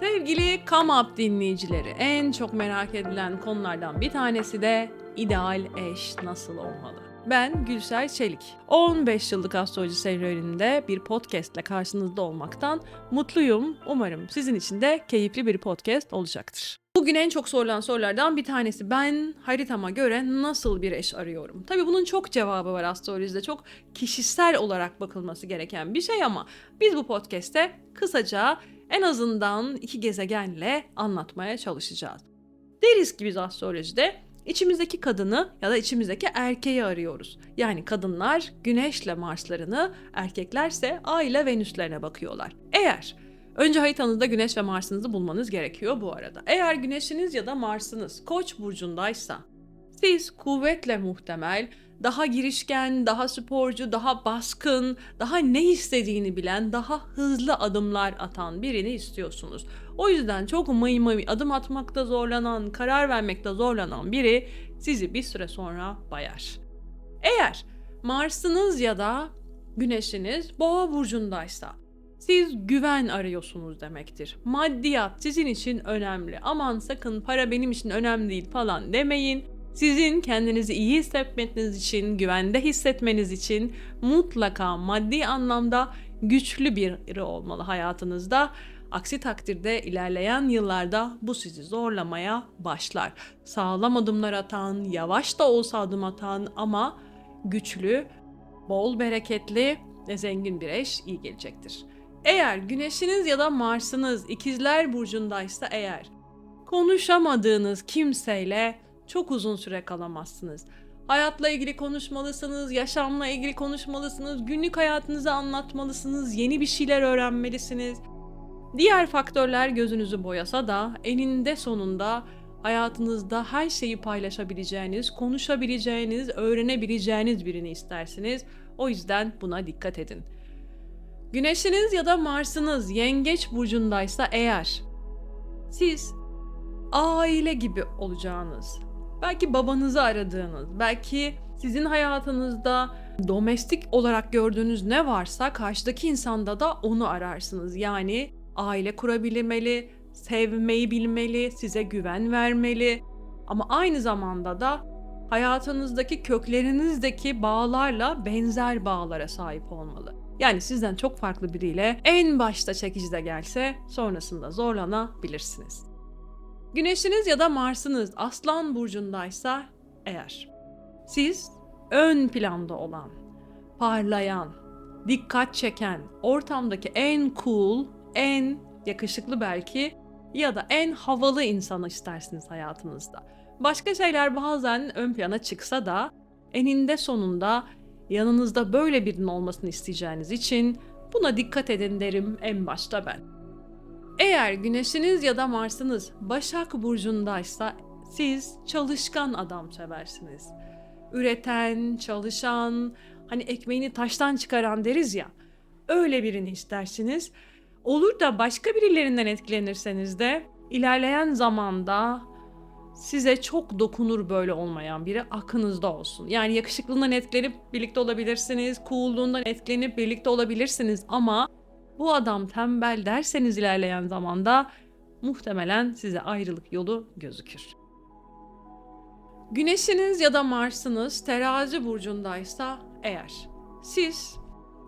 Sevgili Up dinleyicileri, en çok merak edilen konulardan bir tanesi de ideal eş nasıl olmalı? Ben Gülser Çelik. 15 yıllık astroloji serüveninde bir podcast ile karşınızda olmaktan mutluyum. Umarım sizin için de keyifli bir podcast olacaktır. Bugün en çok sorulan sorulardan bir tanesi ben haritama göre nasıl bir eş arıyorum? Tabii bunun çok cevabı var astrolojide. Çok kişisel olarak bakılması gereken bir şey ama biz bu podcast'te kısaca en azından iki gezegenle anlatmaya çalışacağız. Deriz ki biz astrolojide içimizdeki kadını ya da içimizdeki erkeği arıyoruz. Yani kadınlar güneşle Marslarını, erkeklerse Ay ile Venüslerine bakıyorlar. Eğer Önce haritanızda Güneş ve Mars'ınızı bulmanız gerekiyor bu arada. Eğer Güneş'iniz ya da Mars'ınız Koç burcundaysa siz kuvvetle muhtemel daha girişken, daha sporcu, daha baskın, daha ne istediğini bilen, daha hızlı adımlar atan birini istiyorsunuz. O yüzden çok mıy mıy adım atmakta zorlanan, karar vermekte zorlanan biri sizi bir süre sonra bayar. Eğer Mars'ınız ya da Güneş'iniz Boğa burcundaysa siz güven arıyorsunuz demektir. Maddiyat sizin için önemli. Aman sakın para benim için önemli değil falan demeyin. Sizin kendinizi iyi hissetmeniz için, güvende hissetmeniz için mutlaka maddi anlamda güçlü biri olmalı hayatınızda. Aksi takdirde ilerleyen yıllarda bu sizi zorlamaya başlar. Sağlam adımlar atan, yavaş da olsa adım atan ama güçlü, bol bereketli ve zengin bir eş iyi gelecektir. Eğer güneşiniz ya da Mars'ınız ikizler burcundaysa eğer konuşamadığınız kimseyle çok uzun süre kalamazsınız. Hayatla ilgili konuşmalısınız, yaşamla ilgili konuşmalısınız, günlük hayatınızı anlatmalısınız, yeni bir şeyler öğrenmelisiniz. Diğer faktörler gözünüzü boyasa da eninde sonunda hayatınızda her şeyi paylaşabileceğiniz, konuşabileceğiniz, öğrenebileceğiniz birini istersiniz. O yüzden buna dikkat edin. Güneşiniz ya da Mars'ınız yengeç burcundaysa eğer siz aile gibi olacağınız, belki babanızı aradığınız, belki sizin hayatınızda domestik olarak gördüğünüz ne varsa karşıdaki insanda da onu ararsınız. Yani aile kurabilmeli, sevmeyi bilmeli, size güven vermeli ama aynı zamanda da hayatınızdaki köklerinizdeki bağlarla benzer bağlara sahip olmalı. Yani sizden çok farklı biriyle en başta çekici de gelse sonrasında zorlanabilirsiniz. Güneşiniz ya da Mars'ınız Aslan burcundaysa eğer siz ön planda olan, parlayan, dikkat çeken, ortamdaki en cool, en yakışıklı belki ya da en havalı insanı istersiniz hayatınızda. Başka şeyler bazen ön plana çıksa da eninde sonunda yanınızda böyle birinin olmasını isteyeceğiniz için buna dikkat edin derim en başta ben. Eğer güneşiniz ya da Mars'ınız Başak Burcu'ndaysa siz çalışkan adam seversiniz. Üreten, çalışan, hani ekmeğini taştan çıkaran deriz ya. Öyle birini istersiniz. Olur da başka birilerinden etkilenirseniz de ilerleyen zamanda size çok dokunur böyle olmayan biri aklınızda olsun. Yani yakışıklığından etkilenip birlikte olabilirsiniz, coolluğundan etkilenip birlikte olabilirsiniz ama bu adam tembel derseniz ilerleyen zamanda muhtemelen size ayrılık yolu gözükür. Güneşiniz ya da Mars'ınız terazi burcundaysa eğer siz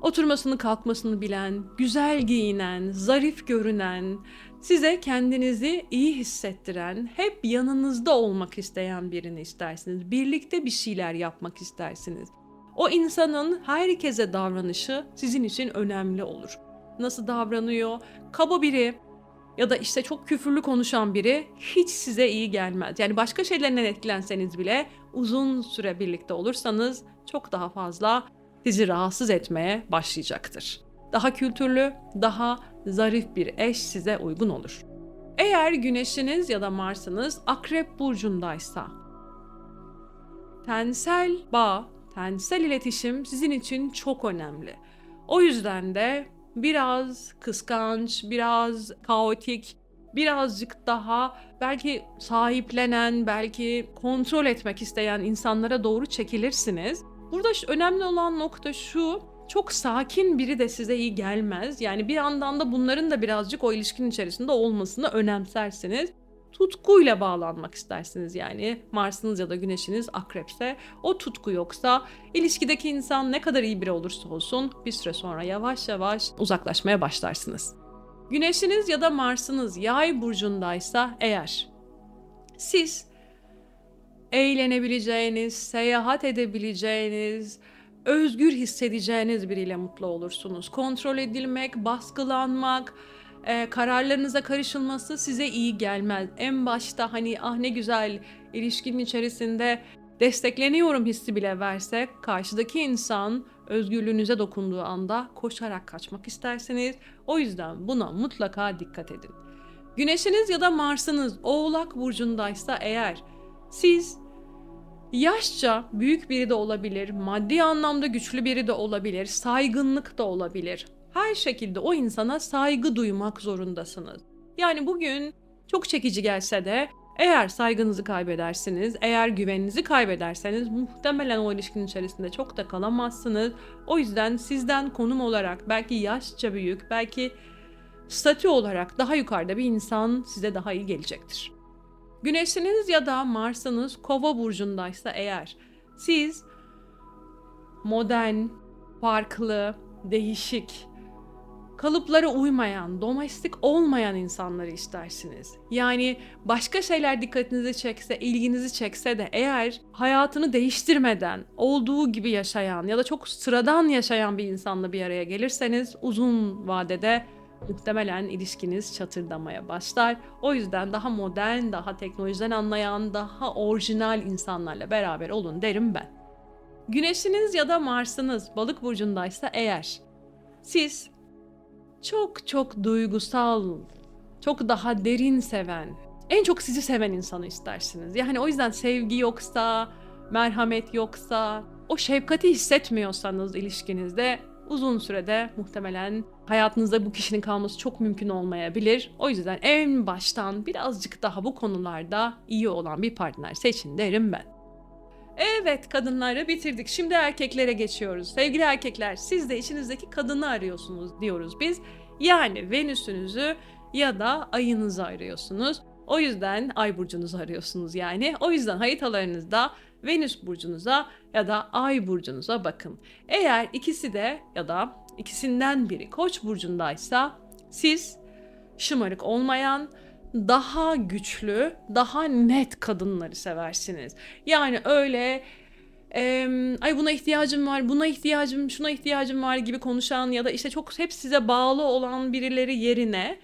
oturmasını kalkmasını bilen, güzel giyinen, zarif görünen, size kendinizi iyi hissettiren, hep yanınızda olmak isteyen birini istersiniz. Birlikte bir şeyler yapmak istersiniz. O insanın herkese davranışı sizin için önemli olur. Nasıl davranıyor? Kaba biri ya da işte çok küfürlü konuşan biri hiç size iyi gelmez. Yani başka şeylerden etkilenseniz bile uzun süre birlikte olursanız çok daha fazla sizi rahatsız etmeye başlayacaktır. Daha kültürlü, daha zarif bir eş size uygun olur. Eğer güneşiniz ya da Mars'ınız akrep burcundaysa, tensel bağ, tensel iletişim sizin için çok önemli. O yüzden de biraz kıskanç, biraz kaotik, birazcık daha belki sahiplenen, belki kontrol etmek isteyen insanlara doğru çekilirsiniz. Burada önemli olan nokta şu, çok sakin biri de size iyi gelmez. Yani bir yandan da bunların da birazcık o ilişkinin içerisinde olmasını önemsersiniz. Tutkuyla bağlanmak istersiniz yani. Mars'ınız ya da Güneş'iniz akrepse o tutku yoksa ilişkideki insan ne kadar iyi biri olursa olsun bir süre sonra yavaş yavaş uzaklaşmaya başlarsınız. Güneşiniz ya da Mars'ınız Yay burcundaysa eğer siz eğlenebileceğiniz, seyahat edebileceğiniz, özgür hissedeceğiniz biriyle mutlu olursunuz. Kontrol edilmek, baskılanmak, e, kararlarınıza karışılması size iyi gelmez. En başta hani ah ne güzel ilişkinin içerisinde destekleniyorum hissi bile verse karşıdaki insan özgürlüğünüze dokunduğu anda koşarak kaçmak istersiniz. O yüzden buna mutlaka dikkat edin. Güneşiniz ya da Mars'ınız Oğlak burcundaysa eğer siz yaşça büyük biri de olabilir, maddi anlamda güçlü biri de olabilir, saygınlık da olabilir. Her şekilde o insana saygı duymak zorundasınız. Yani bugün çok çekici gelse de eğer saygınızı kaybedersiniz, eğer güveninizi kaybederseniz muhtemelen o ilişkinin içerisinde çok da kalamazsınız. O yüzden sizden konum olarak belki yaşça büyük, belki statü olarak daha yukarıda bir insan size daha iyi gelecektir. Güneşiniz ya da Mars'ınız Kova burcundaysa eğer siz modern, farklı, değişik, kalıplara uymayan, domestik olmayan insanları istersiniz. Yani başka şeyler dikkatinizi çekse, ilginizi çekse de eğer hayatını değiştirmeden, olduğu gibi yaşayan ya da çok sıradan yaşayan bir insanla bir araya gelirseniz uzun vadede muhtemelen ilişkiniz çatırdamaya başlar. O yüzden daha modern, daha teknolojiden anlayan, daha orijinal insanlarla beraber olun derim ben. Güneşiniz ya da Mars'ınız balık burcundaysa eğer siz çok çok duygusal, çok daha derin seven, en çok sizi seven insanı istersiniz. Yani o yüzden sevgi yoksa, merhamet yoksa, o şefkati hissetmiyorsanız ilişkinizde uzun sürede muhtemelen hayatınızda bu kişinin kalması çok mümkün olmayabilir. O yüzden en baştan birazcık daha bu konularda iyi olan bir partner seçin derim ben. Evet kadınları bitirdik. Şimdi erkeklere geçiyoruz. Sevgili erkekler siz de içinizdeki kadını arıyorsunuz diyoruz biz. Yani Venüs'ünüzü ya da ayınızı arıyorsunuz. O yüzden ay burcunuzu arıyorsunuz yani. O yüzden haritalarınızda Venüs burcunuza ya da Ay burcunuza bakın. Eğer ikisi de ya da ikisinden biri Koç burcundaysa siz şımarık olmayan, daha güçlü, daha net kadınları seversiniz. Yani öyle e, ay buna ihtiyacım var, buna ihtiyacım, şuna ihtiyacım var gibi konuşan ya da işte çok hep size bağlı olan birileri yerine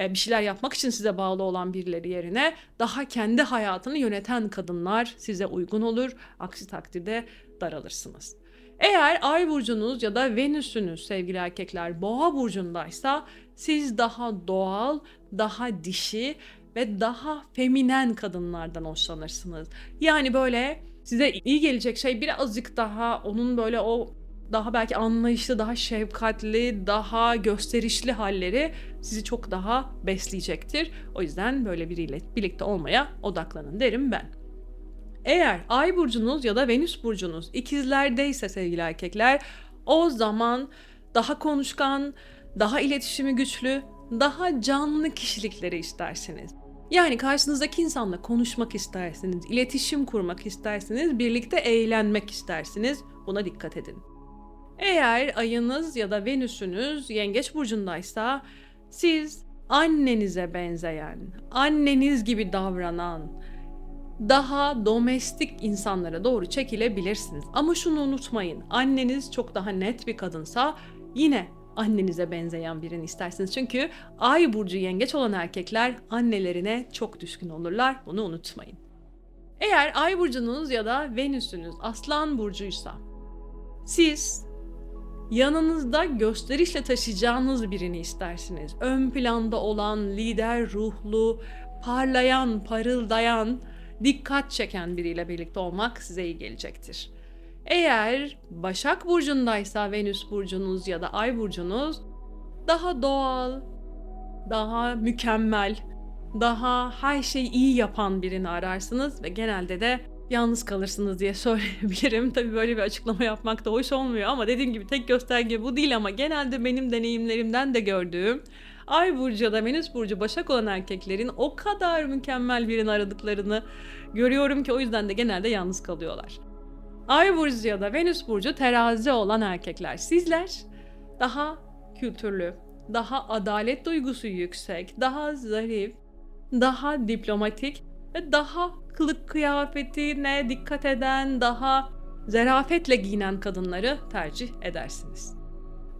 bir şeyler yapmak için size bağlı olan birileri yerine daha kendi hayatını yöneten kadınlar size uygun olur. Aksi takdirde daralırsınız. Eğer ay burcunuz ya da Venüs'ünüz sevgili erkekler boğa burcundaysa siz daha doğal, daha dişi ve daha feminen kadınlardan hoşlanırsınız. Yani böyle size iyi gelecek şey birazcık daha onun böyle o daha belki anlayışlı, daha şefkatli, daha gösterişli halleri sizi çok daha besleyecektir. O yüzden böyle biriyle birlikte olmaya odaklanın derim ben. Eğer ay burcunuz ya da venüs burcunuz ikizlerdeyse sevgili erkekler o zaman daha konuşkan, daha iletişimi güçlü, daha canlı kişilikleri istersiniz. Yani karşınızdaki insanla konuşmak istersiniz, iletişim kurmak istersiniz, birlikte eğlenmek istersiniz. Buna dikkat edin. Eğer ayınız ya da venüsünüz yengeç burcundaysa siz annenize benzeyen, anneniz gibi davranan, daha domestik insanlara doğru çekilebilirsiniz. Ama şunu unutmayın. Anneniz çok daha net bir kadınsa yine annenize benzeyen birini istersiniz. Çünkü ay burcu yengeç olan erkekler annelerine çok düşkün olurlar. Bunu unutmayın. Eğer ay burcunuz ya da venüsünüz aslan burcuysa siz yanınızda gösterişle taşıyacağınız birini istersiniz. Ön planda olan, lider ruhlu, parlayan, parıldayan, dikkat çeken biriyle birlikte olmak size iyi gelecektir. Eğer Başak burcundaysa Venüs burcunuz ya da Ay burcunuz daha doğal, daha mükemmel, daha her şeyi iyi yapan birini ararsınız ve genelde de yalnız kalırsınız diye söyleyebilirim. Tabii böyle bir açıklama yapmak da hoş olmuyor ama dediğim gibi tek gösterge bu değil ama genelde benim deneyimlerimden de gördüğüm Ay burcu ya da Venüs burcu Başak olan erkeklerin o kadar mükemmel birini aradıklarını görüyorum ki o yüzden de genelde yalnız kalıyorlar. Ay burcu ya da Venüs burcu terazi olan erkekler. Sizler daha kültürlü, daha adalet duygusu yüksek, daha zarif, daha diplomatik ve daha kılık kıyafetine dikkat eden, daha zarafetle giyinen kadınları tercih edersiniz.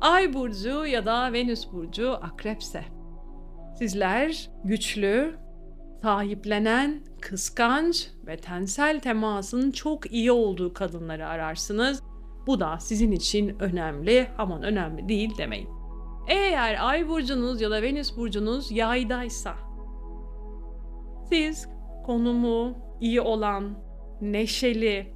Ay burcu ya da Venüs burcu akrepse. Sizler güçlü, sahiplenen, kıskanç ve tensel temasın çok iyi olduğu kadınları ararsınız. Bu da sizin için önemli, aman önemli değil demeyin. Eğer ay burcunuz ya da Venüs burcunuz yaydaysa, siz konumu iyi olan, neşeli,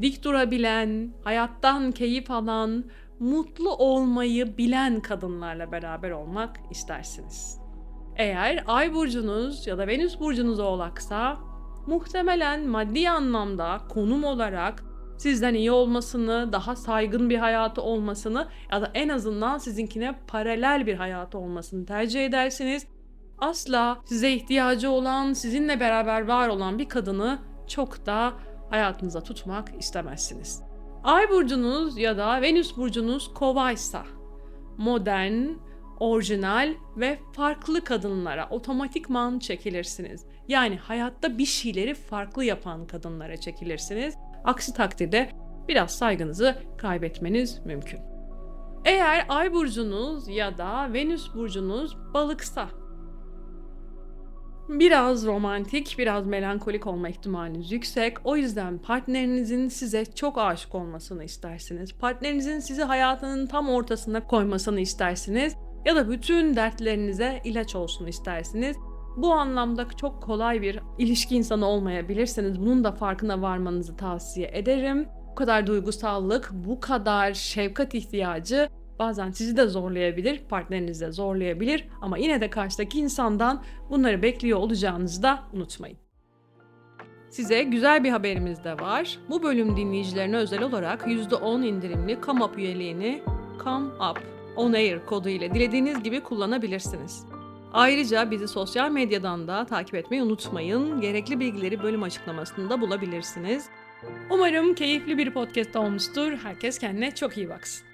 dik durabilen, hayattan keyif alan, mutlu olmayı bilen kadınlarla beraber olmak istersiniz. Eğer ay burcunuz ya da Venüs burcunuz oğlaksa muhtemelen maddi anlamda konum olarak sizden iyi olmasını, daha saygın bir hayatı olmasını ya da en azından sizinkine paralel bir hayatı olmasını tercih edersiniz. Asla size ihtiyacı olan, sizinle beraber var olan bir kadını çok da hayatınıza tutmak istemezsiniz. Ay burcunuz ya da Venüs burcunuz kovaysa modern, orijinal ve farklı kadınlara otomatikman çekilirsiniz. Yani hayatta bir şeyleri farklı yapan kadınlara çekilirsiniz. Aksi takdirde biraz saygınızı kaybetmeniz mümkün. Eğer ay burcunuz ya da Venüs burcunuz balıksa biraz romantik, biraz melankolik olma ihtimaliniz yüksek. O yüzden partnerinizin size çok aşık olmasını istersiniz. Partnerinizin sizi hayatının tam ortasına koymasını istersiniz. Ya da bütün dertlerinize ilaç olsun istersiniz. Bu anlamda çok kolay bir ilişki insanı olmayabilirsiniz. Bunun da farkına varmanızı tavsiye ederim. Bu kadar duygusallık, bu kadar şefkat ihtiyacı bazen sizi de zorlayabilir, partnerinizi de zorlayabilir ama yine de karşıdaki insandan bunları bekliyor olacağınızı da unutmayın. Size güzel bir haberimiz de var. Bu bölüm dinleyicilerine özel olarak %10 indirimli Come üyeliğini Come On Air kodu ile dilediğiniz gibi kullanabilirsiniz. Ayrıca bizi sosyal medyadan da takip etmeyi unutmayın. Gerekli bilgileri bölüm açıklamasında bulabilirsiniz. Umarım keyifli bir podcast olmuştur. Herkes kendine çok iyi baksın.